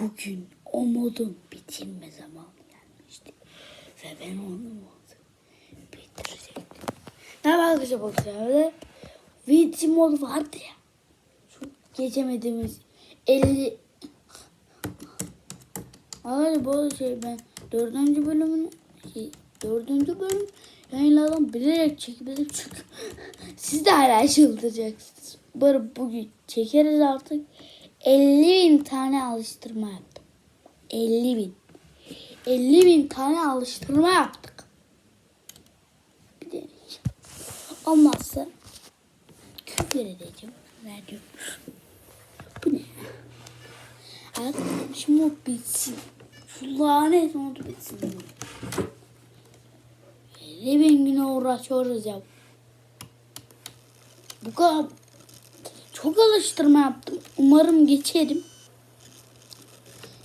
bugün o modun bitirme zamanı gelmişti. Ve ben onu modu bitirecektim. Ne var arkadaşlar bu sefer Video mod vardı ya. Şu geçemediğimiz 50 Arkadaşlar bu şey ben dördüncü bölümünü şey, dördüncü bölüm yayınladım bilerek çekmedim çünkü siz de hala çıldıracaksınız. Böyle bugün çekeriz artık. 50 bin tane alıştırma yaptım. 50 bin. 50 bin tane alıştırma yaptık. Bir de olmazsa küfür edeceğim. Verdim. Bu ne? Arkadaşlar şimdi o bitsin. Şu lanet modu bitsin. 50 bin güne uğraşıyoruz ya. Bu kadar çok alıştırma yaptım. Umarım geçerim.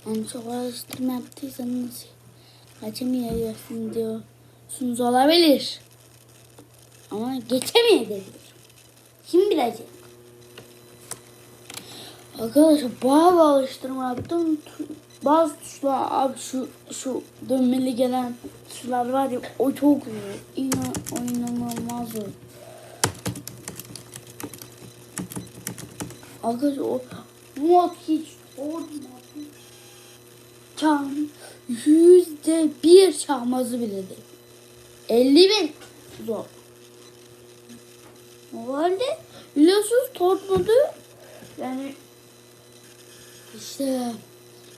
Yani çok alıştırma yaptıysanız kaçamayacaksın diyorsunuz olabilir. Ama geçemeyebilir. Kim bilecek? Arkadaşlar bir alıştırma yaptım. Bazı tuşlar abi şu şu dönmeli gelen tuşlar var ya o çok zor. İnan, o inanılmaz Arkadaşlar o mod hiç değil. Çağ yüzde bir çağmazı bile değil. 50 bin zor. Normalde biliyorsunuz torp modu yani işte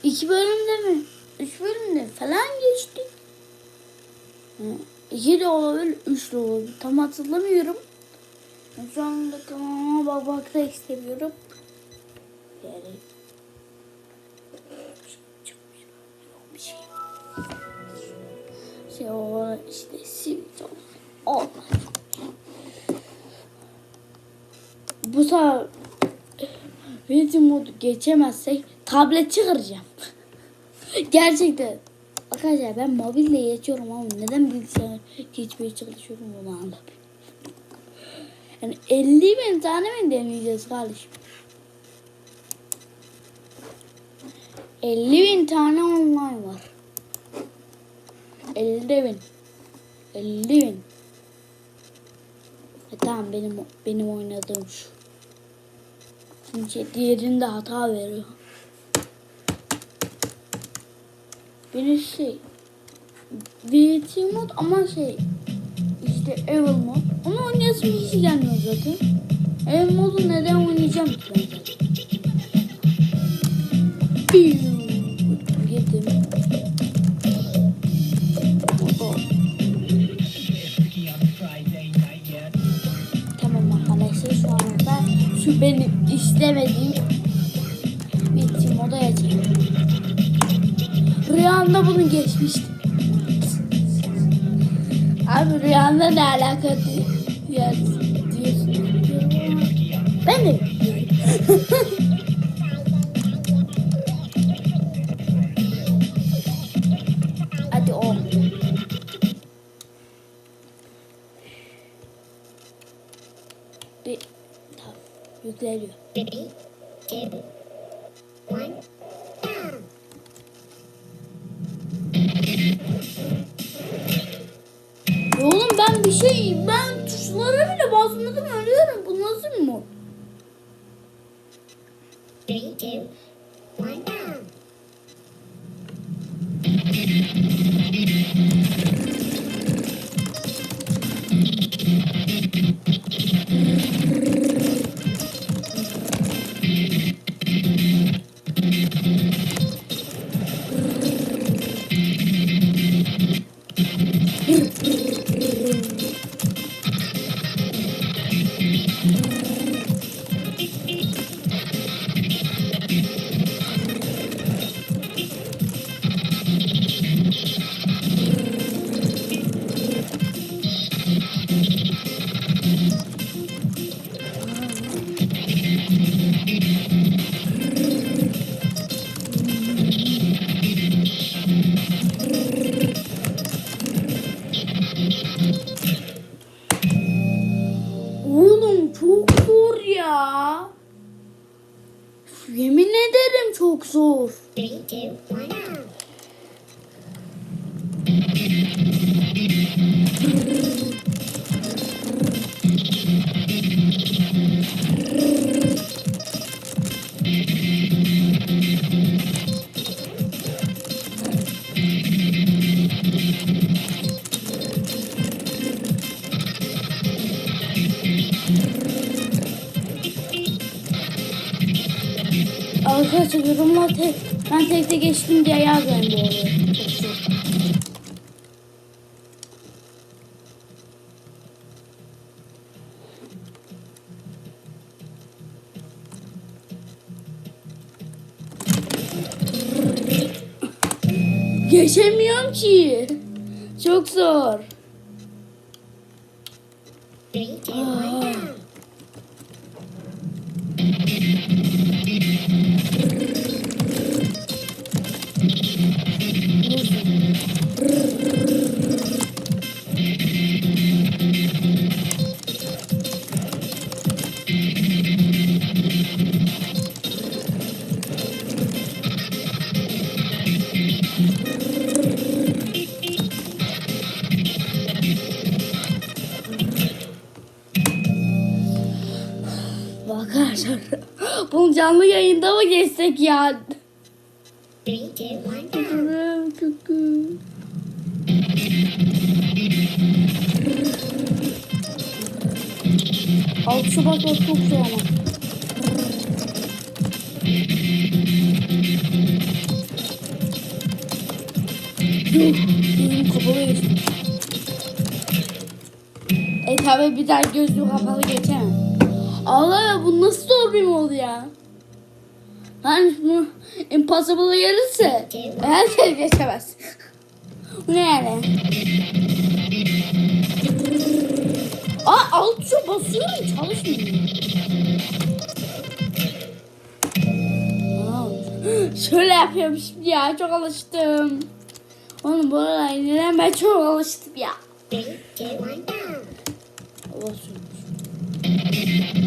iki bölümde mi? Üç bölümde falan geçtik. Hı, İki de olabilir, üç de olabilir. Tam hatırlamıyorum. Şu anda kanalıma bakmak da istemiyorum. Yani bir şey. Şey o işte sivit olmaz. Bu sefer video modu geçemezsek tablet çıkaracağım. Gerçekten. Arkadaşlar ben mobille geçiyorum ama neden bilgisayar geçmeye çalışıyorum onu anlamıyorum. Yani 50 bin tane mi deneyeceğiz kardeşim? 50 bin tane online var. 50 bin. 50 bin. E tamam benim benim oynadığım şu. Şey, diğerinde hata veriyor. Birisi şey VT mod ama şey işte Evil mod. Onu oynayasım hiç gelmiyor zaten. Evil modu neden oynayacağım ki ben. Şu benim istemediğim VT moda geçelim. Rüyamda bunu geçmiştim. Abi rüyamda ne alaka diyorsun. Ben de yükleniyor. Oğlum ben bir şey, ben tuşlara bile basmadım ölüyorum. Bu nasıl mod? Three, two, Three, two, one, now. Arkadaşlar yorumlar tek, ben tek tek geçtim diye. Çok zor. Geçemiyorum ki. Çok zor. Three, two, Bunu canlı yayında mı geçsek ya? Altı Şubat çok zor ama. Yuh, Gözüm kapalı geçti. E tabi bir daha gözüm kapalı geçemem. Allah ya bu nasıl zor bir mod ya? Hani bu impossible gelirse herkes geçemez. Bu ne yani? Aa alt tuşa basıyorum çalışmıyor. Şöyle yapıyorum şimdi ya çok alıştım. Oğlum bu arada ben çok alıştım ya. Three, two,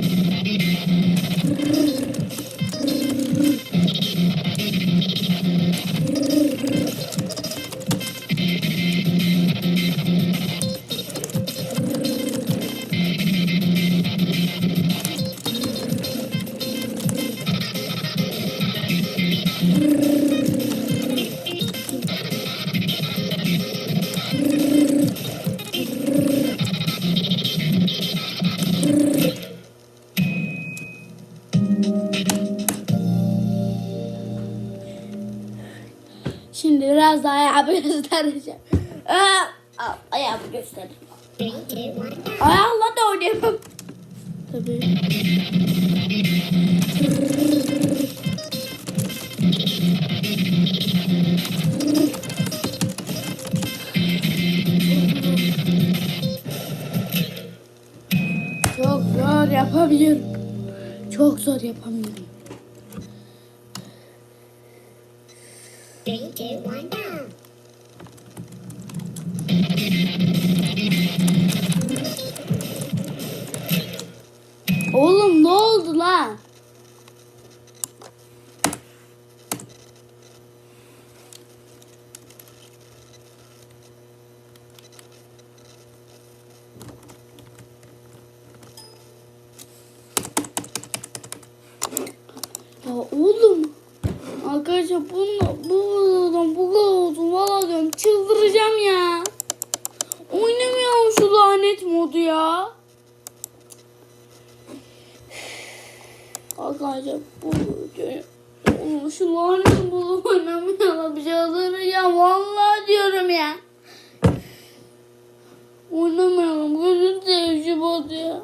Şimdi biraz daha ayağımı göstereceğim. Ayağımı göstereyim. Ayağımla da oynayamam. Tabii. Zor yapamıyorum. Three, two, one. Ya oğlum. Arkadaşlar bunu bu oldum bu oldum valla diyorum çıldıracağım ya. Oynamıyorum şu lanet modu ya. Arkadaşlar bu Oğlum şu lanet modu oynamayalım çıldıracağım valla diyorum ya. Oynamayalım gözünü seveyim şu modu ya.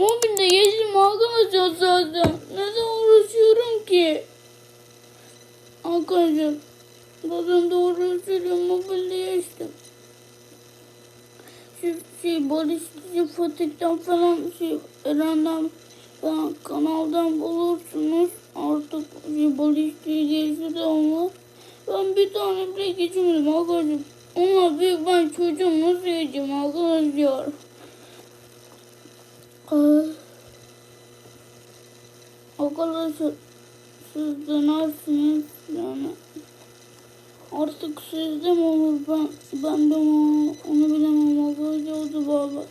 Mobilde geçtim arkadaşlar zaten. Neden uğraşıyorum ki? Arkadaşlar. Zaten doğru söylüyorum mobilde geçtim. Şu şey Barışçı Fatih'ten falan şey Eren'den falan kanaldan bulursunuz. Artık şey Barışçı geçti de onlar. Ben bir tane bile geçemedim arkadaşlar. Onlar büyük ben çocuğum nasıl geçeceğim arkadaşlar? O kadar siz dönersiniz yani. Artık sizde mi olur ben, ben de mi onu bilemem. Allah'a gördü baba.